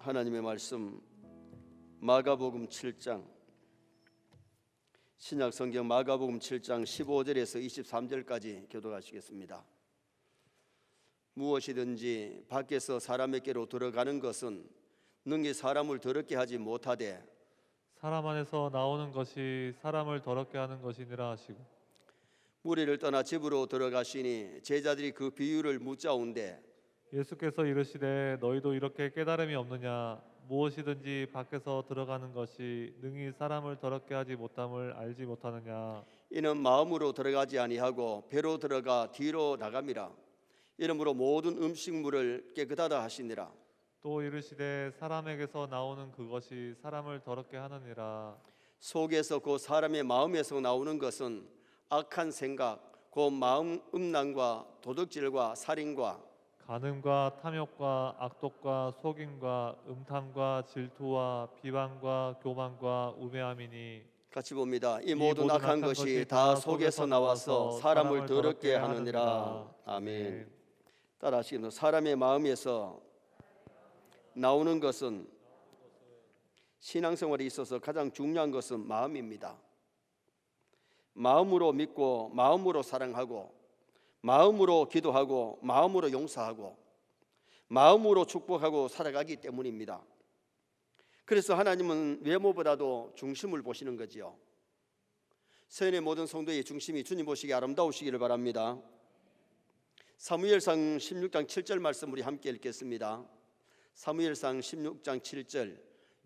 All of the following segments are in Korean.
하나님의 말씀 마가복음 7장 신약 성경 마가복음 7장 15절에서 23절까지 교도하시겠습니다. 무엇이든지 밖에서 사람에게로 들어가는 것은 능히 사람을 더럽게 하지 못하되 사람 안에서 나오는 것이 사람을 더럽게 하는 것이니라 하시고 무리를 떠나 집으로 들어가시니 제자들이 그 비유를 묻자온데 예수께서 이르시되 너희도 이렇게 깨달음이 없느냐? 무엇이든지 밖에서 들어가는 것이 능히 사람을 더럽게 하지 못함을 알지 못하느냐? 이는 마음으로 들어가지 아니하고 배로 들어가 뒤로 나감이라 이러므로 모든 음식물을 깨끗하다 하시니라. 또 이르시되 사람에게서 나오는 그것이 사람을 더럽게 하느니라. 속에서 그 사람의 마음에서 나오는 것은 악한 생각, 그 마음 음란과 도덕질과 살인과 간음과 탐욕과 악독과 속임과 음탕과 질투와 비방과 교만과 우매함이니 같이 봅니다. 이 이 모든 모든 악한 악한 것이 다다 속에서 나와서 사람을 더럽게 하느니라. 아멘. 아멘. 따라 하시겠습니다. 사람의 마음에서 나오는 것은 신앙생활에 있어서 가장 중요한 것은 마음입니다. 마음으로 믿고 마음으로 사랑하고 마음으로 기도하고 마음으로 용서하고 마음으로 축복하고 살아가기 때문입니다. 그래서 하나님은 외모보다도 중심을 보시는 거지요. 서연의 모든 성도의 중심이 주님 보시기 아름다우시기를 바랍니다. 사무엘상 16장 7절 말씀 우리 함께 읽겠습니다. 사무엘상 16장 7절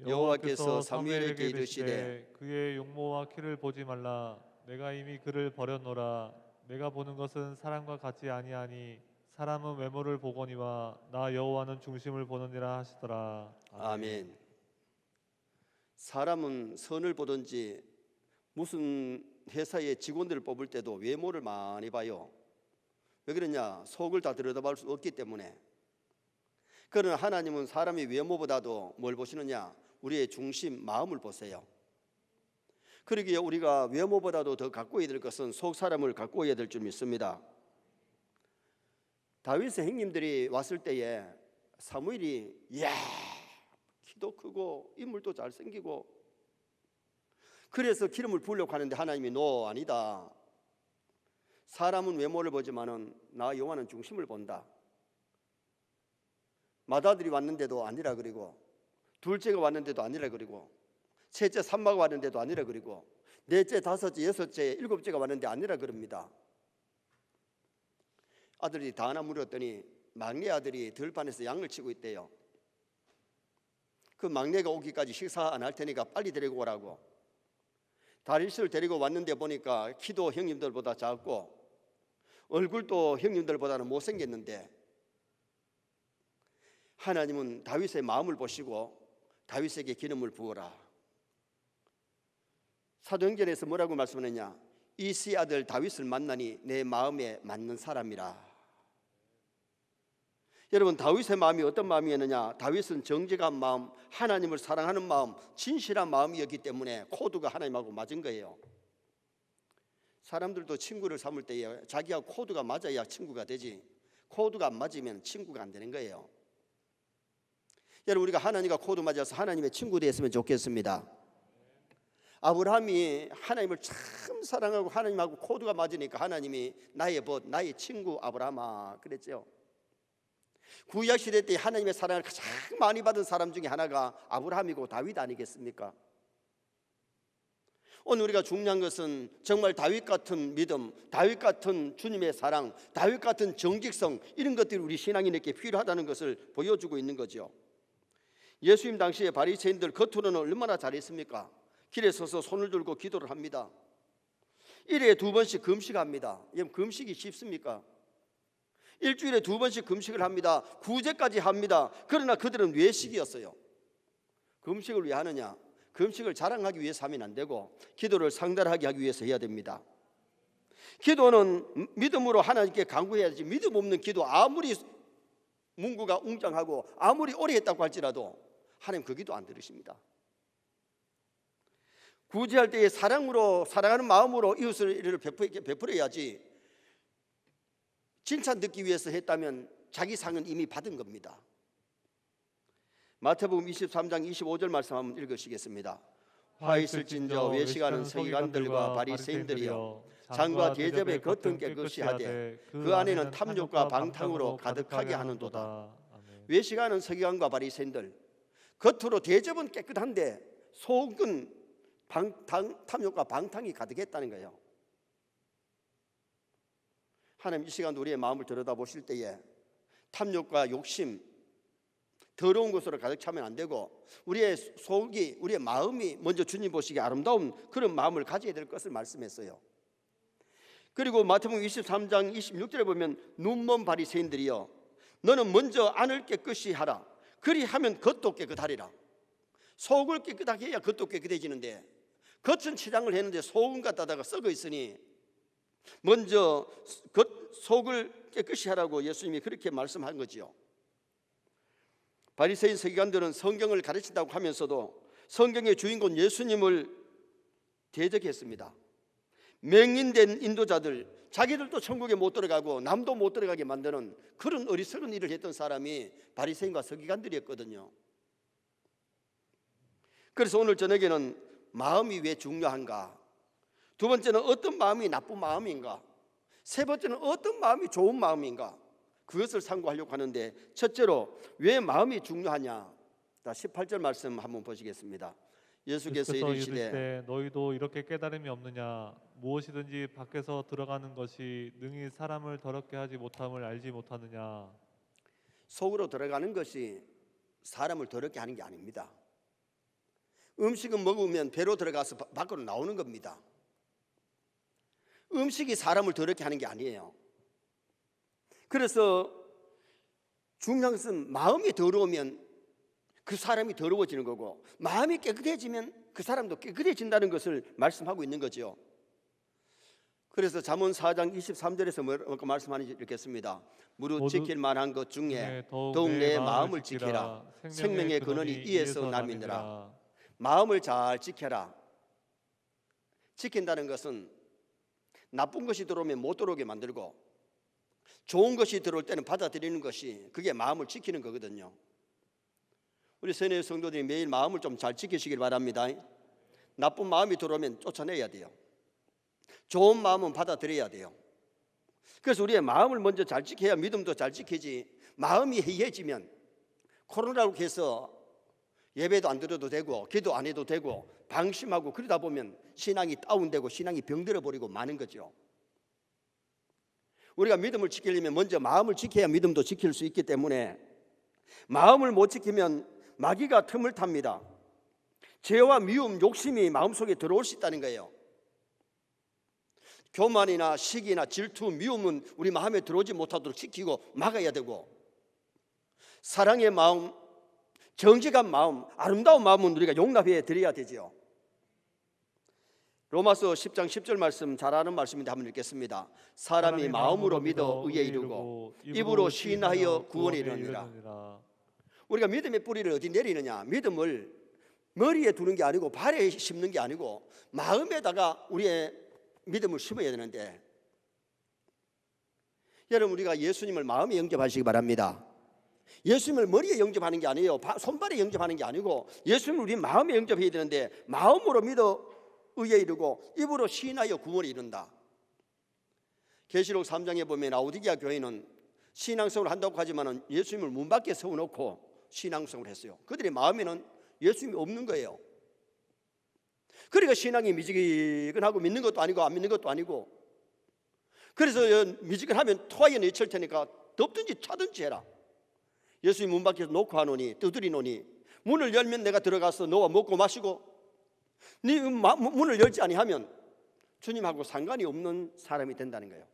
여호와께서 사무엘에게 이르시되 그의 용모와 키를 보지 말라 내가 이미 그를 버렸노라 내가 보는 것은 사람과 같지 아니하니 사람은 외모를 보거니와 나 여호와는 중심을 보느니라 하시더라 아멘. 사람은 선을 보든지 무슨 회사의 직원들을 뽑을 때도 외모를 많이 봐요. 왜 그러냐? 속을 다 들여다볼 수 없기 때문에. 그러나 하나님은 사람의 외모보다도 뭘 보시느냐? 우리의 중심 마음을 보세요. 그러기에 우리가 외모보다도 더 가꾸어야 될 것은 속 사람을 가꾸어야 될 줄 믿습니다. 다윗의 형님들이 왔을 때에 사무엘이 이야 키도 크고 인물도 잘생기고 그래서 기름을 부으려고 하는데 하나님이 노 아니다. 사람은 외모를 보지만은 나 여호와는 중심을 본다. 마다들이 왔는데도 아니라 그리고 둘째가 왔는데도 아니라 그리고 셋째 삼마가 왔는데도 아니라 그리고 넷째 다섯째 여섯째 일곱째가 왔는데 아니라 그럽니다. 아들이 다 하나 물었더니 막내 아들이 들판에서 양을 치고 있대요. 그 막내가 오기까지 식사 안 할 테니까 빨리 데리고 오라고. 다리스를 데리고 왔는데 보니까 키도 형님들보다 작고 얼굴도 형님들보다는 못생겼는데 하나님은 다윗의 마음을 보시고 다윗에게 기름을 부어라. 사도행전에서 뭐라고 말씀하느냐? 이시 아들 다윗을 만나니 내 마음에 맞는 사람이라. 여러분 다윗의 마음이 어떤 마음이었느냐? 다윗은 정직한 마음, 하나님을 사랑하는 마음, 진실한 마음이었기 때문에 코드가 하나님하고 맞은 거예요. 사람들도 친구를 삼을 때에 자기가 코드가 맞아야 친구가 되지. 코드가 안 맞으면 친구가 안 되는 거예요. 여러분 우리가 하나님과 코드 맞아서 하나님의 친구 되었으면 좋겠습니다. 아브라함이 하나님을 참 사랑하고 하나님하고 코드가 맞으니까 하나님이 나의 벗, 나의 친구 아브라함아 그랬죠. 구약 시대 때 하나님의 사랑을 가장 많이 받은 사람 중에 하나가 아브라함이고 다윗 아니겠습니까? 오늘 우리가 중요한 것은 정말 다윗 같은 믿음, 다윗 같은 주님의 사랑, 다윗 같은 정직성 이런 것들이 우리 신앙인에게 필요하다는 것을 보여주고 있는 거죠. 예수님 당시에 바리새인들 겉으로는 얼마나 잘했습니까? 길에 서서 손을 들고 기도를 합니다. 일에 두 번씩 금식합니다. 여러분 금식이 쉽습니까? 일주일에 두 번씩 금식을 합니다. 구제까지 합니다. 그러나 그들은 외식이었어요. 금식을 왜 하느냐? 금식을 자랑하기 위해서 하면 안 되고 기도를 상달하게 하기 위해서 해야 됩니다. 기도는 믿음으로 하나님께 간구해야지 믿음 없는 기도 아무리 문구가 웅장하고 아무리 오래 했다고 할지라도 하나님 그 기도 안 들으십니다. 구제할 때에 사랑으로 사랑하는 마음으로 이웃을 베풀어야지 칭찬 듣기 위해서 했다면 자기 상은 이미 받은 겁니다. 마태복음 23장 25절 말씀 한번 읽으시겠습니다. 화 있을진저 외식하는 서기관들과 바리새인들이여 장과 대접의 겉은 깨끗이 하되 그 안에는 탐욕과 방탕으로 가득하게 하는도다. 외식하는 서기관과 바리새인들 겉으로 대접은 깨끗한데 속은 방탕, 탐욕과 방탕이 가득했다는 거예요. 하나님 이 시간 우리의 마음을 들여다보실 때에 탐욕과 욕심 더러운 것으로 가득 차면 안 되고 우리의 속이 우리의 마음이 먼저 주님 보시기에 아름다운 그런 마음을 가져야 될 것을 말씀했어요. 그리고 마태복음 23장 26절에 보면 눈먼 바리새인들이여 너는 먼저 안을 깨끗이 하라 그리하면 겉도 깨끗하리라 속을 깨끗하게 해야 겉도 깨끗해지는데 겉은 치장을 했는데 속은 갖다다가 썩어 있으니 먼저 겉 속을 깨끗이 하라고 예수님이 그렇게 말씀한 거지요. 바리새인 서기관들은 성경을 가르친다고 하면서도 성경의 주인공 예수님을 대적했습니다. 맹인된 인도자들 자기들도 천국에 못 들어가고 남도 못 들어가게 만드는 그런 어리석은 일을 했던 사람이 바리새인과 서기관들이었거든요. 그래서 오늘 저녁에는 마음이 왜 중요한가? 두 번째는 어떤 마음이 나쁜 마음인가? 세 번째는 어떤 마음이 좋은 마음인가? 그것을 상고하려고 하는데 첫째로 왜 마음이 중요하냐? 자, 18절 말씀 한번 보시겠습니다. 예수께서 이르시되 너희도 이렇게 깨달음이 없느냐 무엇이든지 밖에서 들어가는 것이 능히 사람을 더럽게 하지 못함을 알지 못하느냐 속으로 들어가는 것이 사람을 더럽게 하는 게 아닙니다. 음식은 먹으면 배로 들어가서 바- 밖으로 나오는 겁니다. 음식이 사람을 더럽게 하는 게 아니에요. 그래서 중요한 것은 마음이 더러우면 그 사람이 더러워지는 거고 마음이 깨끗해지면 그 사람도 깨끗해진다는 것을 말씀하고 있는 거죠. 그래서 잠언 4장 23절에서 뭐라고 말씀하는지 읽겠습니다. 무릇 지킬 만한 것 중에 네, 더욱 내 마음을 지키라. 생명의 근원이 이에서 남이니라. 마음을 잘 지켜라. 지킨다는 것은 나쁜 것이 들어오면 못 들어오게 만들고 좋은 것이 들어올 때는 받아들이는 것이 그게 마음을 지키는 거거든요. 우리 선의 성도들이 매일 마음을 좀 잘 지키시길 바랍니다. 나쁜 마음이 들어오면 쫓아내야 돼요. 좋은 마음은 받아들여야 돼요. 그래서 우리의 마음을 먼저 잘 지켜야 믿음도 잘 지키지. 마음이 해이해지면 코로나로 해서 예배도 안 드려도 되고 기도 안 해도 되고 방심하고 그러다 보면 신앙이 다운되고 신앙이 병들어 버리고 마는 거죠. 우리가 믿음을 지키려면 먼저 마음을 지켜야 믿음도 지킬 수 있기 때문에 마음을 못 지키면 마귀가 틈을 탑니다. 죄와 미움, 욕심이 마음속에 들어올 수 있다는 거예요. 교만이나 시기나 질투, 미움은 우리 마음에 들어오지 못하도록 지키고 막아야 되고 사랑의 마음, 정직한 마음, 아름다운 마음은 우리가 용납해 드려야 되지요. 로마서 10장 10절 말씀 잘 아는 말씀인데 한번 읽겠습니다. 사람이 마음으로 믿어 의에 이르고 입으로 시인하여 구원에 이르느니라. 우리가 믿음의 뿌리를 어디 내리느냐? 믿음을 머리에 두는 게 아니고 발에 심는 게 아니고 마음에다가 우리의 믿음을 심어야 되는데 여러분 우리가 예수님을 마음에 영접하시기 바랍니다. 예수님을 머리에 영접하는 게 아니에요. 바- 손발에 영접하는 게 아니고 예수님을 우리 마음에 영접해야 되는데 마음으로 믿어 의에 이르고 입으로 시인하여 구원에 이른다. 계시록 3장에 보면 아우디기아 교회는 신앙생활을 한다고 하지만은 예수님을 문 밖에 세워놓고 신앙생활을 했어요. 그들의 마음에는 예수님이 없는 거예요. 그러니까 신앙이 미지근하고 믿는 것도 아니고 안 믿는 것도 아니고 그래서 미지근하면 토하여 내칠 테니까 덥든지 차든지 해라. 예수님 문 밖에서 놓고 하노니 두드리노니 문을 열면 내가 들어가서 너와 먹고 마시고 네 마- 문을 열지 아니하면 주님하고 상관이 없는 사람이 된다는 거예요.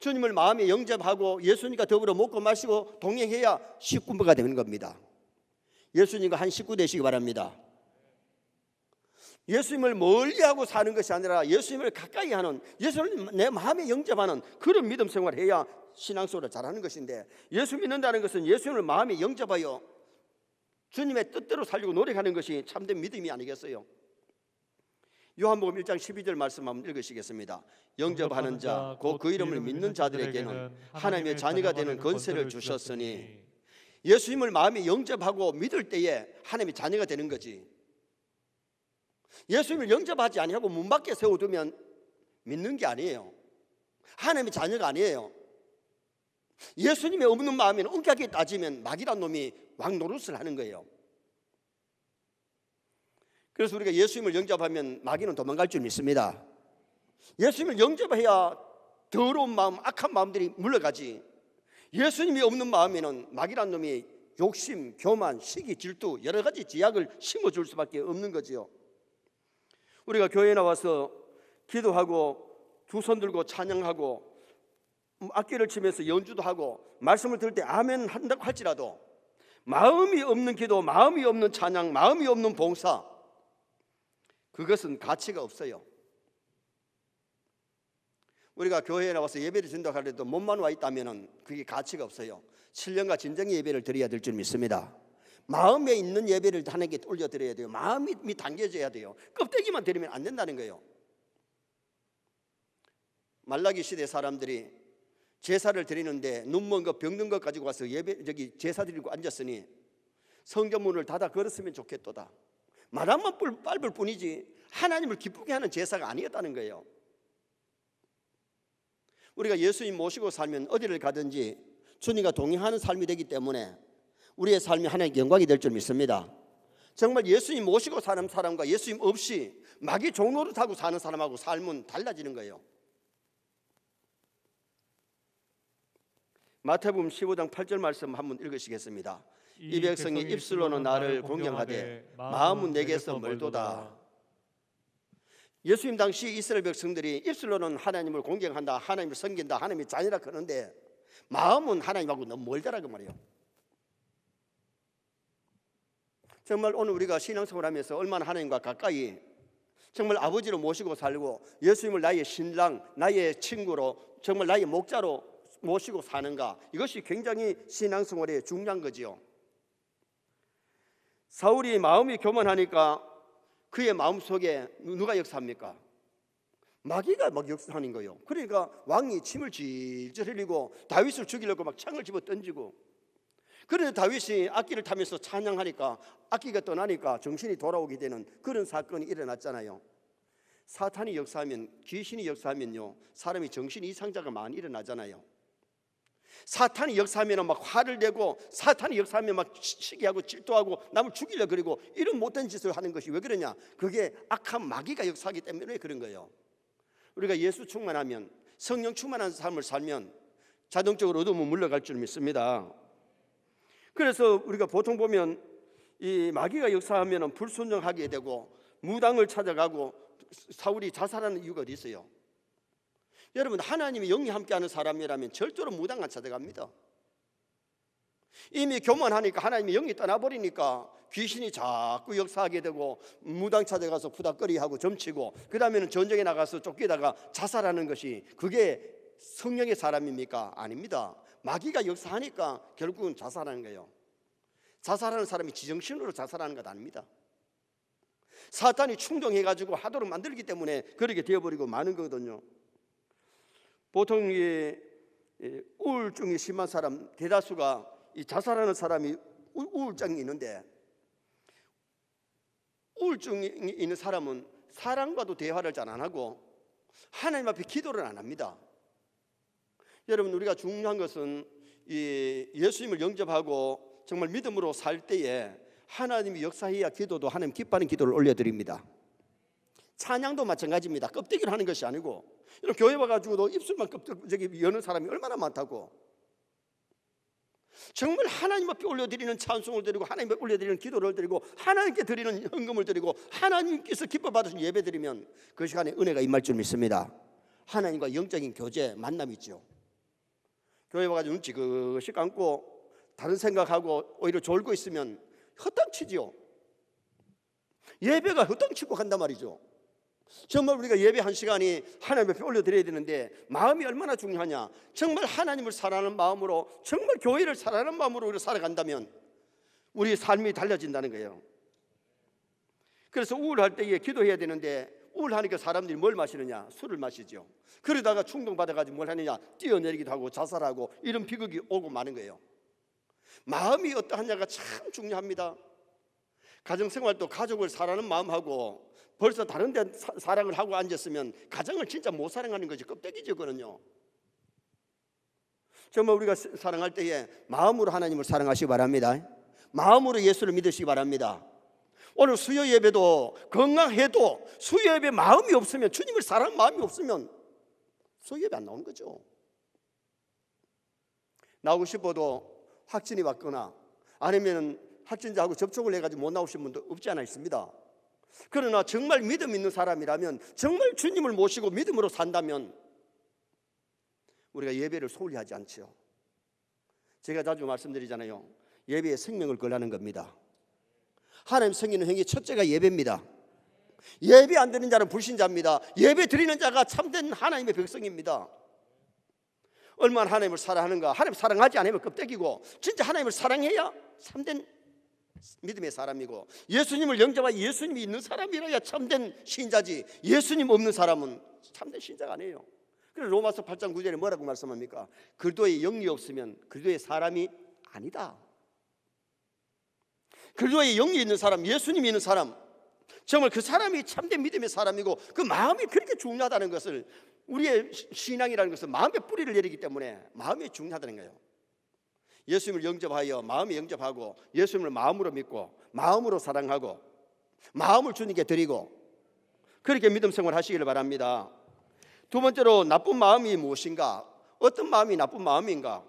주님을 마음에 영접하고 예수님과 더불어 먹고 마시고 동행해야 식구가 되는 겁니다. 예수님과 한 식구 되시기 바랍니다. 예수님을 멀리하고 사는 것이 아니라 예수님을 가까이 하는 예수님을 내 마음에 영접하는 그런 믿음 생활을 해야 신앙생활을 잘하는 것인데 예수 믿는다는 것은 예수님을 마음에 영접하여 주님의 뜻대로 살려고 노력하는 것이 참된 믿음이 아니겠어요? 요한복음 1장 12절 말씀 한번 읽으시겠습니다. 영접하는 자, 곧 그 이름을 믿는 자들에게는 하나님의 자녀가 되는 권세를 주셨으니 예수님을 마음에 영접하고 믿을 때에 하나님의 자녀가 되는 거지. 예수님을 영접하지 아니하고 문 밖에 세워두면 믿는 게 아니에요. 하나님의 자녀가 아니에요. 예수님이 없는 마음에는 엄격하게 따지면 마귀란 놈이 왕 노릇을 하는 거예요. 그래서 우리가 예수님을 영접하면 마귀는 도망갈 줄 믿습니다. 예수님을 영접해야 더러운 마음, 악한 마음들이 물러가지. 예수님이 없는 마음에는 마귀란 놈이 욕심, 교만, 시기, 질투 여러 가지 지약을 심어줄 수밖에 없는 거지요. 우리가 교회에 나와서 기도하고 두 손 들고 찬양하고 음, 악기를 치면서 연주도 하고 말씀을 들을 때 아멘 한다고 할지라도 마음이 없는 기도, 마음이 없는 찬양, 마음이 없는 봉사 그것은 가치가 없어요. 우리가 교회에 나와서 예배를 드린다고 하더라도 몸만 와 있다면 그게 가치가 없어요. 신령과 진정의 예배를 드려야 될 줄 믿습니다. 마음에 있는 예배를 하나님께 올려드려야 돼요. 마음이 당겨져야 돼요. 껍데기만 드리면 안 된다는 거예요. 말라기 시대 사람들이 제사를 드리는데 눈먼 것, 병든 것 가지고 와서 예배 저기 제사 드리고 앉았으니 성전문을 닫아 걸었으면 좋겠도다. 뿔- 밟을 뿐이지 하나님을 기쁘게 하는 제사가 아니었다는 거예요. 우리가 예수님 모시고 살면 어디를 가든지 주님과 동행하는 삶이 되기 때문에 우리의 삶이 하나님께 영광이 될 줄 믿습니다. 정말 예수님 모시고 사는 사람과 예수님 없이 마귀 종로를 타고 사는 사람하고 삶은 달라지는 거예요. 마태복음 15장 8절 말씀 한번 읽으시겠습니다. 이 백성이 입술로는 나를 공경하되 마음은 내게서 멀도다. 예수님 당시 이스라엘 백성들이 입술로는 하나님을 공경한다, 하나님을 섬긴다, 하나님의 자녀라 그러는데 마음은 하나님하고 너무 멀더라 그 말이에요. 정말 오늘 우리가 신앙생활 하면서 얼마나 하나님과 가까이 정말 아버지를 모시고 살고 예수님을 나의 신랑, 나의 친구로 정말 나의 목자로 모시고 사는가 이것이 굉장히 신앙생활에 중요한 거지요. 사울이 마음이 교만하니까 그의 마음 속에 누가 역사합니까? 마귀가 막 역사하는 거예요. 그러니까 왕이 침을 질질 흘리고 다윗을 죽이려고 막 창을 집어 던지고 그런데 다윗이 악기를 타면서 찬양하니까 악기가 떠나니까 정신이 돌아오게 되는 그런 사건이 일어났잖아요. 사탄이 역사하면 귀신이 역사하면요 사람이 정신 이상자가 많이 일어나잖아요. 사탄이 역사하면 막 화를 내고 사탄이 역사하면 막 시기하고 질투하고 남을 죽이려 그리고 이런 못된 짓을 하는 것이 왜 그러냐? 그게 악한 마귀가 역사하기 때문에 그런 거예요. 우리가 예수 충만하면 성령 충만한 삶을 살면 자동적으로 어둠은 물러갈 줄 믿습니다. 그래서 우리가 보통 보면 이 마귀가 역사하면 불순종하게 되고 무당을 찾아가고 사울이 자살하는 이유가 어디 있어요? 여러분 하나님이 영이 함께하는 사람이라면 절대로 무당 안 찾아갑니다. 이미 교만하니까 하나님이 영이 떠나버리니까 귀신이 자꾸 역사하게 되고 무당 찾아가서 부닥거리하고 점치고 그 다음에는 전쟁에 나가서 쫓기다가 자살하는 것이 그게 성령의 사람입니까? 아닙니다. 마귀가 역사하니까 결국은 자살하는 거예요. 자살하는 사람이 지정신으로 자살하는 것 아닙니다. 사탄이 충동해가지고 하도록 만들기 때문에 그렇게 되어버리고 마는 거거든요. 보통 이이 우울증이 심한 사람 대다수가 이 자살하는 사람이 우- 우울증이 있는데 우울증이 있는 사람은 사람과도 대화를 잘 안 하고 하나님 앞에 기도를 안 합니다. 여러분 우리가 중요한 것은 이 예수님을 영접하고 정말 믿음으로 살 때에 하나님이 역사해야 기도도 하나님 기뻐하는 기도를 올려드립니다. 찬양도 마찬가지입니다. 껍데기를 하는 것이 아니고 이런 교회 와가지고도 입술만 껍데기 여는 사람이 얼마나 많다고. 정말 하나님 앞에 올려드리는 찬송을 드리고 하나님 앞에 올려드리는 기도를 드리고 하나님께 드리는 헌금을 드리고 하나님께서 기뻐 받으신 예배 드리면 그 시간에 은혜가 임할 줄 믿습니다. 하나님과 영적인 교제 만남이 있죠. 교회 와가지고 눈 지그시 감고 다른 생각하고 오히려 졸고 있으면 헛땅치지요. 예배가 헛땅치고 간단 말이죠. 정말 우리가 예배 한 시간이 하나님 앞에 올려드려야 되는데 마음이 얼마나 중요하냐. 정말 하나님을 사랑하는 마음으로 정말 교회를 사랑하는 마음으로 우리가 살아간다면 우리 삶이 달라진다는 거예요. 그래서 우울할 때에 기도해야 되는데 우울하니까 사람들이 뭘 마시느냐? 술을 마시죠. 그러다가 충동 받아가지고 뭘 하느냐? 뛰어내리기도 하고 자살하고 이런 비극이 오고 마는 거예요. 마음이 어떠하냐가 참 중요합니다. 가정생활도 가족을 사랑하는 마음하고 벌써 다른 데 사- 사랑을 하고 앉았으면 가정을 진짜 못 사랑하는 거지 껍데기지거든요. 정말 우리가 사- 사랑할 때에 마음으로 하나님을 사랑하시기 바랍니다. 마음으로 예수를 믿으시기 바랍니다. 오늘 수요 예배도 건강해도 수요 예배 마음이 없으면 주님을 사랑하는 마음이 없으면 수요 예배 안 나오는 거죠. 나오고 싶어도 확진이 왔거나 아니면 확진자하고 접촉을 해가지고 못 나오신 분도 없지 않아 있습니다. 그러나 정말 믿음 있는 사람이라면 정말 주님을 모시고 믿음으로 산다면 우리가 예배를 소홀히 하지 않지요. 제가 자주 말씀드리잖아요. 예배에 생명을 걸라는 겁니다. 하나님 생기는 행위 첫째가 예배입니다. 예배 안 드리는 자는 불신자입니다. 예배 드리는 자가 참된 하나님의 백성입니다. 얼마나 하나님을 사랑하는가? 하나님 사랑하지 않으면 껍데기고 진짜 하나님을 사랑해야 참된 믿음의 사람이고 예수님을 영접하 예수님이 있는 사람이라야 참된 신자지 예수님 없는 사람은 참된 신자가 아니에요. 그래서 로마서 8장 9절에 뭐라고 말씀합니까? 그리스도의 영이 없으면 그리스도의 사람이 아니다. 그리스도의 영이 있는 사람, 예수님이 있는 사람, 정말 그 사람이 참된 믿음의 사람이고 그 마음이 그렇게 중요하다는 것을 우리의 시- 신앙이라는 것은 마음의 뿌리를 내리기 때문에 마음이 중요하다는 거예요. 예수님을 영접하여 마음에 영접하고 예수님을 마음으로 믿고 마음으로 사랑하고 마음을 주님께 드리고 그렇게 믿음 생활 하시기를 바랍니다. 두 번째로 나쁜 마음이 무엇인가? 어떤 마음이 나쁜 마음인가?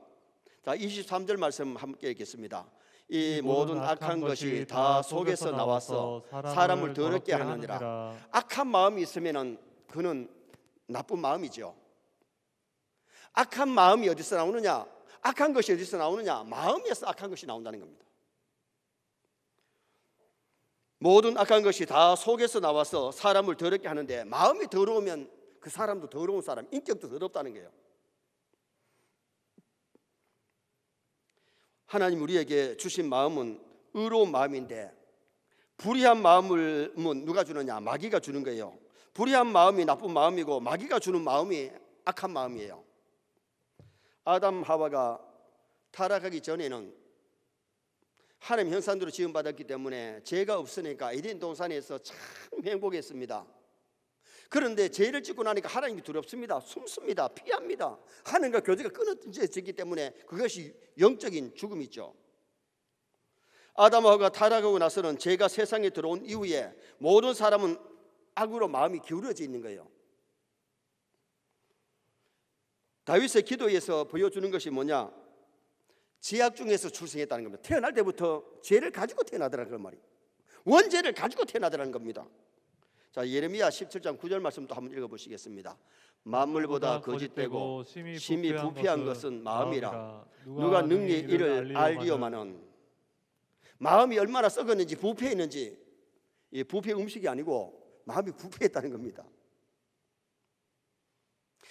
자, 23절 말씀 함께 읽겠습니다. 이 모든 악한 것이 다 속에서 나와서 사람을 더럽게 하느니라. 악한 마음이 있으면은 그는 나쁜 마음이죠. 악한 마음이 어디서 나오느냐? 악한 것이 어디서 나오느냐? 마음에서 악한 것이 나온다는 겁니다. 모든 악한 것이 다 속에서 나와서 사람을 더럽게 하는데 마음이 더러우면 그 사람도 더러운 사람, 인격도 더럽다는 거예요. 하나님 우리에게 주신 마음은 의로운 마음인데 불의한 마음을 누가 주느냐? 마귀가 주는 거예요. 불의한 마음이 나쁜 마음이고 마귀가 주는 마음이 악한 마음이에요. 아담 하와가 타락하기 전에는 하나님 형상대로 지음받았기 때문에 죄가 없으니까 에덴 동산에서 참 행복했습니다. 그런데 죄를 짓고 나니까 하나님이 두렵습니다. 숨습니다. 피합니다. 하나님과 교제가 끊어지기 때문에 그것이 영적인 죽음이죠. 아담하고가 타락하고 나서는 죄가 세상에 들어온 이후에 모든 사람은 악으로 마음이 기울어져 있는 거예요. 다윗의 기도에서 보여주는 것이 뭐냐? 제약 중에서 출생했다는 겁니다. 태어날 때부터 죄를 가지고 태어나더라는 그 말이. 원죄를 가지고 태어나더라는 겁니다. 자 예레미야 17장 9절 말씀도 한번 읽어 보시겠습니다. 만물보다 거짓되고 심히 부패한 것은 마음이라. 누가 능히 이를 알리오마는 마음이 얼마나 썩었는지 부패했는지 이 부패 음식이 아니고 마음이 부패했다는 겁니다.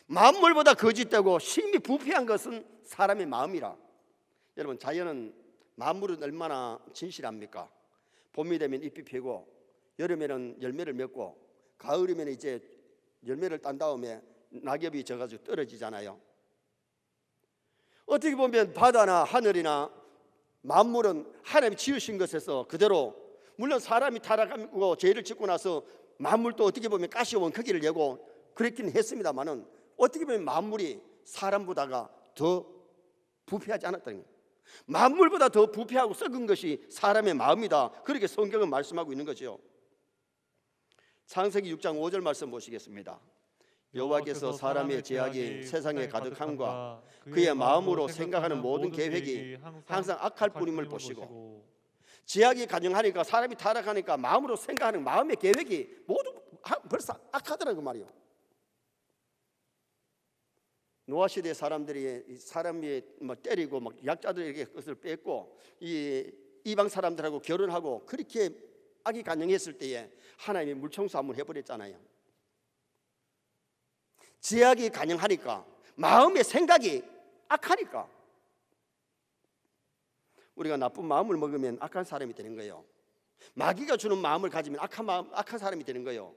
만물보다 거짓되고 심히 부패한 것은 사람의 마음이라. 여러분 자연은 만물은 얼마나 진실합니까? 봄이 되면 잎이 피고 여름에는 열매를 맺고 가을이면 이제 열매를 딴 다음에 낙엽이 져가지고 떨어지잖아요. 어떻게 보면 바다나 하늘이나 만물은 하나님이 지으신 것에서 그대로 물론 사람이 타락하고 죄를 짓고 나서 만물도 어떻게 보면 가시 원 크기를 내고 그랬긴 했습니다만은 어떻게 보면 만물이 사람보다가 더 부패하지 않았다는 거예요. 만물보다 더 부패하고 썩은 것이 사람의 마음이다. 그렇게 성경은 말씀하고 있는 거죠. 창세기 6장 5절 말씀 보시겠습니다. 여호와께서 사람의 제약이 세상에 가득함과 그의 마음으로 생각하는 모든 계획이 항상 악할 뿐임을 보시고 제약이 가능하니까 사람이 타락하니까 마음으로 생각하는 마음의 계획이 모두 벌써 악하더라고 말이요. 노아 시대 사람들이 사람이 뭐 때리고 막 약자들에게 것을 뺏고 이 이방 사람들하고 결혼하고 그렇게 악이 가능했을 때에 하나님이 물청소 한번 해버렸잖아요. 제약이 가능하니까 마음의 생각이 악하니까 우리가 나쁜 마음을 먹으면 악한 사람이 되는 거예요. 마귀가 주는 마음을 가지면 악한 마음, 악한 사람이 되는 거예요.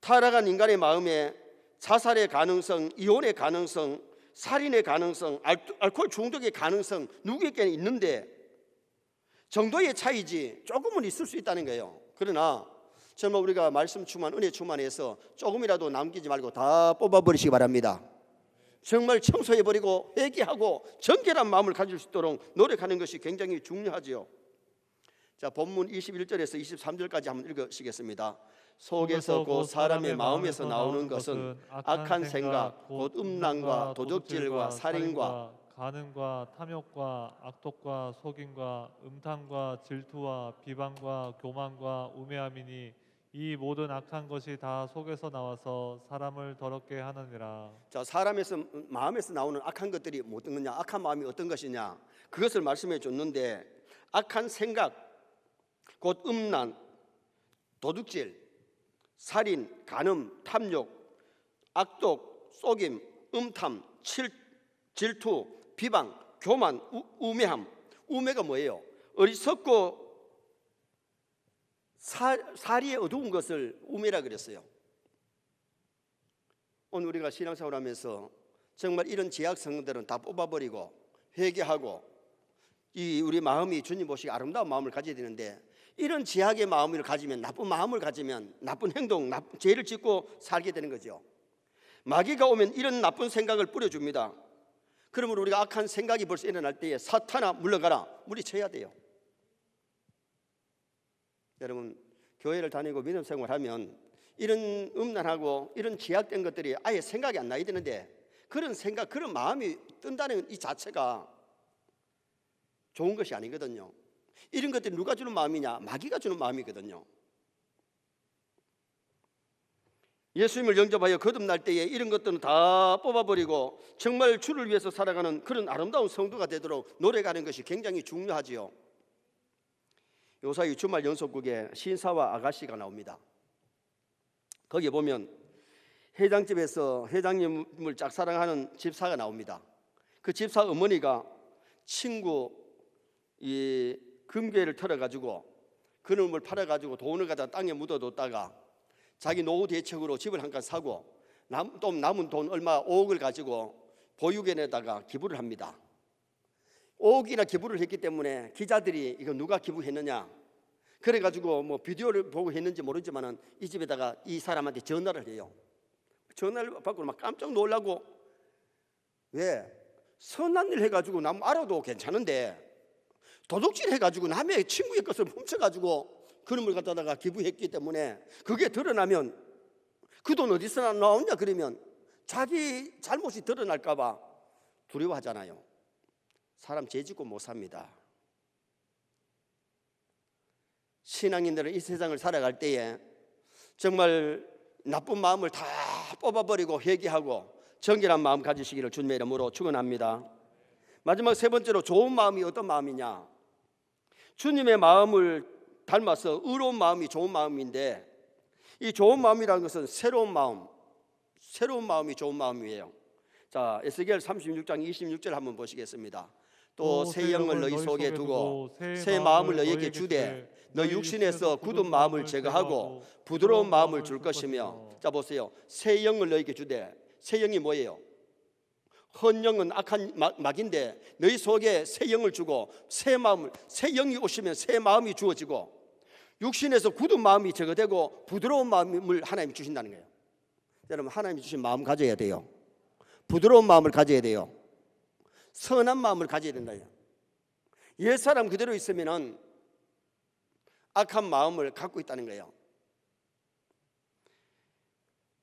타락한 인간의 마음에 자살의 가능성, 이혼의 가능성, 살인의 가능성, 알, 알코올 중독의 가능성 누구에게는 있는데 정도의 차이지 조금은 있을 수 있다는 거예요. 그러나 정말 우리가 말씀 충만, 은혜 충만해서 조금이라도 남기지 말고 다 뽑아버리시기 바랍니다. 정말 청소해버리고 회개하고 정결한 마음을 가질 수 있도록 노력하는 것이 굉장히 중요하지요. 자 본문 21절에서 23절까지 한번 읽으시겠습니다. 속에서 곧 사람의 마음에서 나오는 것은 악한 생각, 곧 음란과 도적질과 살인과 간음과 탐욕과 악독과 속임과 음탕과 질투와 비방과 교만과 우매함이니 이 모든 악한 것이 다 속에서 나와서 사람을 더럽게 하느니라. 자 사람에서 마음에서 나오는 악한 것들이 뭐 어떤 거냐? 악한 마음이 어떤 것이냐? 그것을 말씀해 줬는데 악한 생각, 곧 음란, 도둑질, 살인, 간음, 탐욕, 악독, 속임, 음탐, 칠, 질투, 비방, 교만, 우, 우매함. 우매가 뭐예요? 어리석고 사, 사리에 어두운 것을 우매라 그랬어요. 오늘 우리가 신앙생활 하면서 정말 이런 제약 성들은 다 뽑아버리고 회개하고 이 우리 마음이 주님 보시기 아름다운 마음을 가져야 되는데 이런 제약의 마음을 가지면 나쁜 마음을 가지면 나쁜 행동, 나쁜 죄를 짓고 살게 되는 거죠. 마귀가 오면 이런 나쁜 생각을 뿌려줍니다. 그러면 우리가 악한 생각이 벌써 일어날 때에 사탄아 물러가라 물리쳐야 돼요. 여러분 교회를 다니고 믿음 생활하면 이런 음란하고 이런 제약된 것들이 아예 생각이 안 나야 되는데 그런 생각, 그런 마음이 뜬다는 이 자체가 좋은 것이 아니거든요. 이런 것들이 누가 주는 마음이냐? 마귀가 주는 마음이거든요. 예수님을 영접하여 거듭날 때에 이런 것들은 다 뽑아버리고 정말 주를 위해서 살아가는 그런 아름다운 성도가 되도록 노력하는 것이 굉장히 중요하지요. 요사이 주말 연속국에 신사와 아가씨가 나옵니다. 거기 보면 회장집에서 회장님을 짝사랑하는 집사가 나옵니다. 그 집사 어머니가 친구 이 금괴를 털어가지고 그놈을 팔아가지고 돈을 갖다 땅에 묻어뒀다가 자기 노후 대책으로 집을 한 칸 사고 남, 또 남은 돈 얼마 5억을 가지고 보육원에다가 기부를 합니다. 5억이나 기부를 했기 때문에 기자들이 이거 누가 기부했느냐 그래가지고 뭐 비디오를 보고 했는지 모르지만은 이 집에다가 이 사람한테 전화를 해요. 전화를 받고 막 깜짝 놀라고 왜 선한 일 해가지고 남 알아도 괜찮은데 도둑질 해가지고 남의 친구의 것을 훔쳐가지고 그놈을 갖다가 기부했기 때문에 그게 드러나면 그 돈 어디서 나오냐 그러면 자기 잘못이 드러날까봐 두려워하잖아요. 사람 죄짓고 못 삽니다. 신앙인들은 이 세상을 살아갈 때에 정말 나쁜 마음을 다 뽑아버리고 회개하고 정결한 마음 가지시기를 주님의 이름으로 축원합니다. 마지막 세 번째로 좋은 마음이 어떤 마음이냐? 주님의 마음을 닮아서 의로운 마음이 좋은 마음인데 이 좋은 마음이라는 것은 새로운 마음, 새로운 마음이 좋은 마음이에요. 자, 에스겔 36장 26절 한번 보시겠습니다. 또 새 영을 너희 속에 두고 새 마음을 너희에게 주되 너 육신에서 굳은 마음을 제거하고 부드러운 마음을 줄 것이며 자 보세요. 새 영을 너희에게 주되 새 영이 뭐예요? 헌 영은 악한 마- 막인데 너희 속에 새 영을 주고 새 마음을 새 영이 오시면 새 마음이 주어지고 육신에서 굳은 마음이 제거되고 부드러운 마음을 하나님이 주신다는 거예요. 여러분 하나님이 주신 마음 가져야 돼요. 부드러운 마음을 가져야 돼요. 선한 마음을 가져야 된다요. 옛 사람 그대로 있으면은 악한 마음을 갖고 있다는 거예요.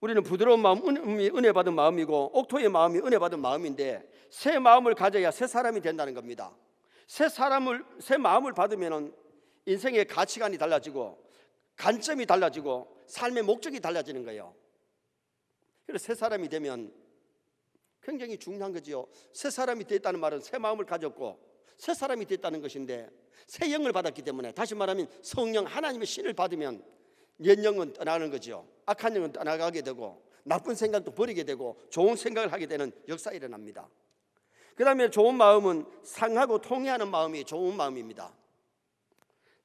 우리는 부드러운 마음, 은- 은혜 받은 마음이고 옥토의 마음이 은혜 받은 마음인데 새 마음을 가져야 새 사람이 된다는 겁니다. 새 사람을 새 마음을 받으면은 인생의 가치관이 달라지고 관점이 달라지고 삶의 목적이 달라지는 거예요. 그래서 새 사람이 되면 굉장히 중요한 거지요. 새 사람이 됐다는 말은 새 마음을 가졌고 새 사람이 됐다는 것인데 새 영을 받았기 때문에 다시 말하면 성령 하나님의 신을 받으면 옛 영은 떠나는 거죠. 악한 영은 떠나가게 되고 나쁜 생각도 버리게 되고 좋은 생각을 하게 되는 역사가 일어납니다. 그 다음에 좋은 마음은 상하고 통해하는 마음이 좋은 마음입니다.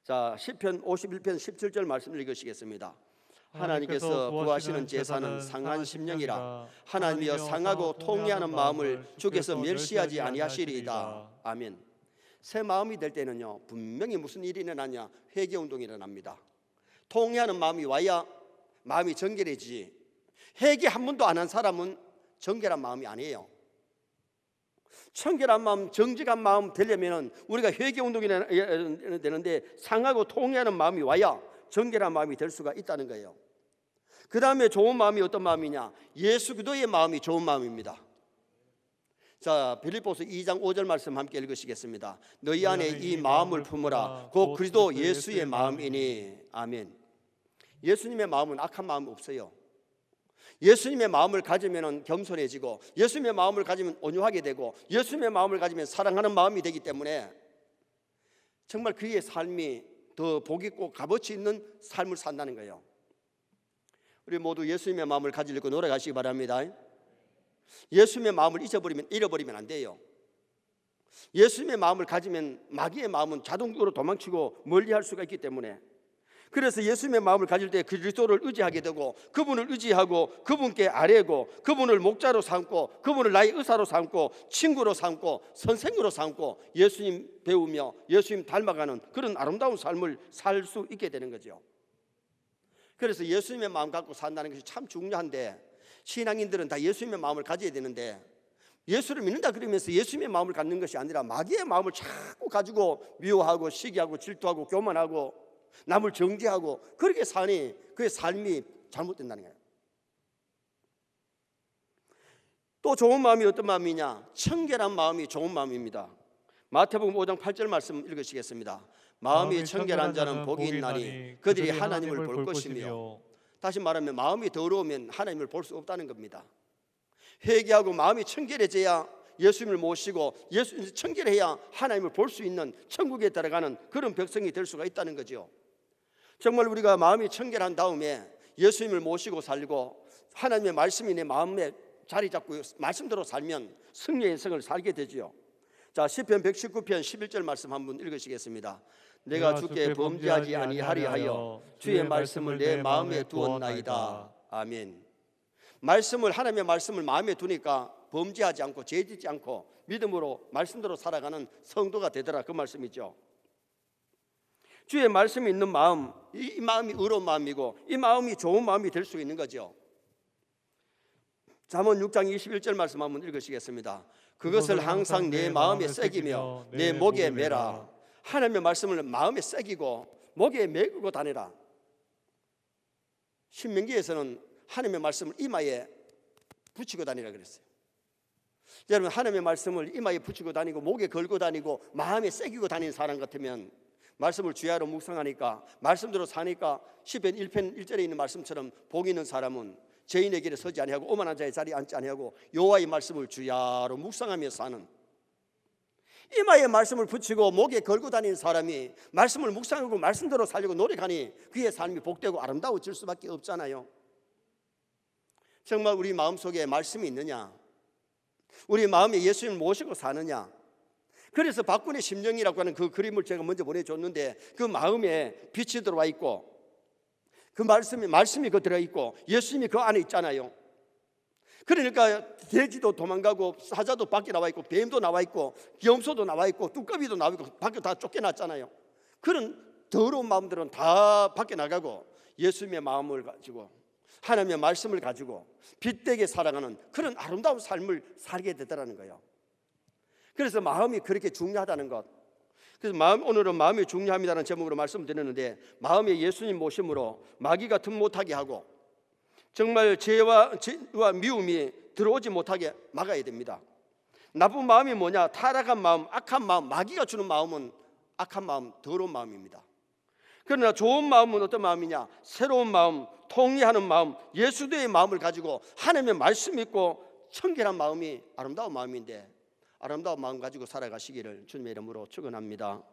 자, 시편 51편 17절 말씀 읽으시겠습니다. 하나님께서 구하시는 제사는 상한 심령이라 하나님이여 상하고 통회하는 마음을 주께서 멸시하지 아니하시리이다. 아멘. 새 마음이 될 때는요 분명히 무슨 일이 일어나냐 회개 운동이 일어납니다. 통회하는 마음이 와야 마음이 정결해지지. 회개 한 번도 안 한 사람은 정결한 마음이 아니에요. 청결한 마음, 정직한 마음 되려면은 우리가 회개 운동이 되는데 상하고 통회하는 마음이 와야 정결한 마음이 될 수가 있다는 거예요. 그 다음에 좋은 마음이 어떤 마음이냐? 예수 그리스도의 마음이 좋은 마음입니다. 자, 빌립보서 2장 5절 말씀 함께 읽으시겠습니다. 너희 안에 이 마음을 품으라. 곧 그리스도 예수의 마음이니. 아멘. 예수님의 마음은 악한 마음 없어요. 예수님의 마음을 가지면 겸손해지고 예수님의 마음을 가지면 온유하게 되고 예수님의 마음을 가지면 사랑하는 마음이 되기 때문에 정말 그의 삶이 더 복 있고 값어치 있는 삶을 산다는 거예요. 우리 모두 예수님의 마음을 가지려고 노력하시기 바랍니다. 예수님의 마음을 잊어버리면 잃어버리면 안 돼요. 예수님의 마음을 가지면 마귀의 마음은 자동적으로 도망치고 멀리할 수가 있기 때문에 그래서 예수님의 마음을 가질 때 그리스도를 의지하게 되고 그분을 의지하고 그분께 아뢰고 그분을 목자로 삼고 그분을 나의 의사로 삼고 친구로 삼고 선생으로 삼고 예수님 배우며 예수님 닮아가는 그런 아름다운 삶을 살 수 있게 되는 거죠. 그래서 예수님의 마음 갖고 산다는 것이 참 중요한데 신앙인들은 다 예수님의 마음을 가져야 되는데 예수를 믿는다 그러면서 예수님의 마음을 갖는 것이 아니라 마귀의 마음을 자꾸 가지고 미워하고 시기하고 질투하고 교만하고 남을 정죄하고 그렇게 사니 그의 삶이 잘못된다는 거예요. 또 좋은 마음이 어떤 마음이냐? 청결한 마음이 좋은 마음입니다. 마태복음 5장 8절 말씀 읽으시겠습니다. 마음이 청결한 자는 복이 있나니 그들이 하나님을 볼 것이며 다시 말하면 마음이 더러우면 하나님을 볼 수 없다는 겁니다. 회개하고 마음이 청결해져야 예수님을 모시고 예수 청결해야 하나님을 볼 수 있는 천국에 들어가는 그런 백성이 될 수가 있다는 거죠. 정말 우리가 마음이 청결한 다음에 예수님을 모시고 살고 하나님의 말씀이 내 마음에 자리 잡고 말씀대로 살면 승리의 인생을 살게 되지요. 자, 시편 119편 11절 말씀 한번 읽으시겠습니다. 내가 주께 범죄하지 아니하리 하여 주의 말씀을 내 마음에 두었나이다. 아멘. 말씀을 하나님의 말씀을 마음에 두니까 범죄하지 않고 죄짓지 않고 믿음으로 말씀대로 살아가는 성도가 되더라 그 말씀이죠. 주의 말씀이 있는 마음, 이 마음이 의로운 마음이고 이 마음이 좋은 마음이 될 수 있는 거죠. 잠언 6장 21절 말씀 한번 읽으시겠습니다. 그것을 항상 내 마음에 새기며 내 목에 매라. 하나님의 말씀을 마음에 새기고 목에 매고 다니라. 신명기에서는 하나님의 말씀을 이마에 붙이고 다니라 그랬어요. 여러분 하나님의 말씀을 이마에 붙이고 다니고 목에 걸고 다니고 마음에 새기고 다니는 사람 같으면 말씀을 주야로 묵상하니까 말씀대로 사니까 시편 1편 1절에 있는 말씀처럼 복 있는 사람은 죄인의 길에 서지 아니하고 오만한 자의 자리에 앉지 아니하고 여호와의 말씀을 주야로 묵상하며 사는 이마에 말씀을 붙이고 목에 걸고 다니는 사람이 말씀을 묵상하고 말씀대로 살려고 노력하니 그의 삶이 복되고 아름다워질 수밖에 없잖아요. 정말 우리 마음속에 말씀이 있느냐? 우리 마음에 예수님을 모시고 사느냐? 그래서 박군의 심정이라고 하는 그 그림을 제가 먼저 보내줬는데 그 마음에 빛이 들어와 있고 그 말씀이 말씀이 그 들어 있고 예수님이 그 안에 있잖아요. 그러니까 돼지도 도망가고 사자도 밖에 나와 있고 뱀도 나와 있고 염소도 나와 있고 뚜꺼비도 나와 있고 밖에 다 쫓겨났잖아요. 그런 더러운 마음들은 다 밖에 나가고 예수님의 마음을 가지고 하나님의 말씀을 가지고 빛되게 살아가는 그런 아름다운 삶을 살게 되더라는 거예요. 그래서 마음이 그렇게 중요하다는 것. 그래서 마음 오늘은 마음이 중요합니다는 제목으로 말씀드렸는데 마음에 예수님 모심으로 마귀가 틈 못하게 하고 정말 죄와 죄와 미움이 들어오지 못하게 막아야 됩니다. 나쁜 마음이 뭐냐? 타락한 마음, 악한 마음, 마귀가 주는 마음은 악한 마음, 더러운 마음입니다. 그러나 좋은 마음은 어떤 마음이냐? 새로운 마음, 통의하는 마음, 예수도의 마음을 가지고 하나님의 말씀 있고 청결한 마음이 아름다운 마음인데 아름다운 마음 가지고 살아가시기를 주님의 이름으로 축원합니다.